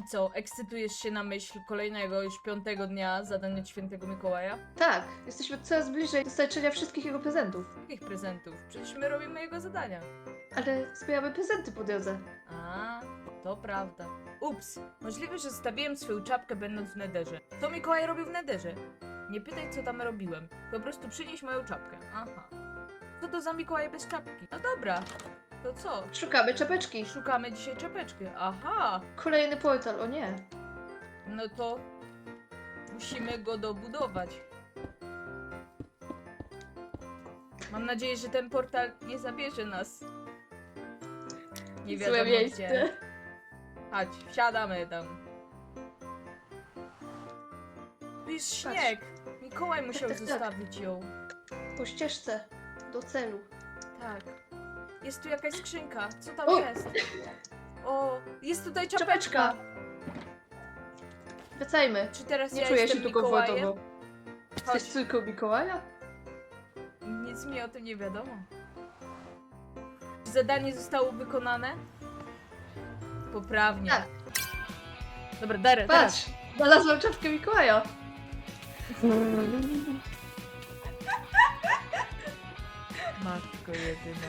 I co, ekscytujesz się na myśl kolejnego już piątego dnia zadania świętego Mikołaja? Tak, jesteśmy coraz bliżej dostarczenia wszystkich jego prezentów. Jakich prezentów? Przecież my robimy jego zadania. Ale zbieramy prezenty po drodze. A, to prawda. Ups, możliwe, że zostawiłem swoją czapkę będąc w nederze. To Mikołaj robił w nederze. Nie pytaj, co tam robiłem. Po prostu przynieś moją czapkę. Aha. Co to za Mikołaj bez czapki? No dobra. To co? Szukamy czapeczki. Szukamy dzisiaj czapeczki. Aha. Kolejny portal, o nie. No to musimy go dobudować. Mam nadzieję, że ten portal nie zabierze nas. Nie Złe wiadomo miejsce. gdzie. Chodź, wsiadamy tam. Tu jest śnieg. Mikołaj musiał tak, tak. zostawić ją. Po ścieżce do celu. Tak. Jest tu jakaś skrzynka. Co tam O! jest? O, jest tutaj czapeczka. Czapeczka! Wracajmy. Czy teraz Nie ja czuję jestem się tu Mikołajem? komfortowo. Chodź. Jesteś córką Mikołaja? Nic mi o tym nie wiadomo. Czy zadanie zostało wykonane? Poprawnie. Tak. Dobra, Darę, teraz. Patrz! Znalazłam czapkę Mikołaja. Matko jedyna.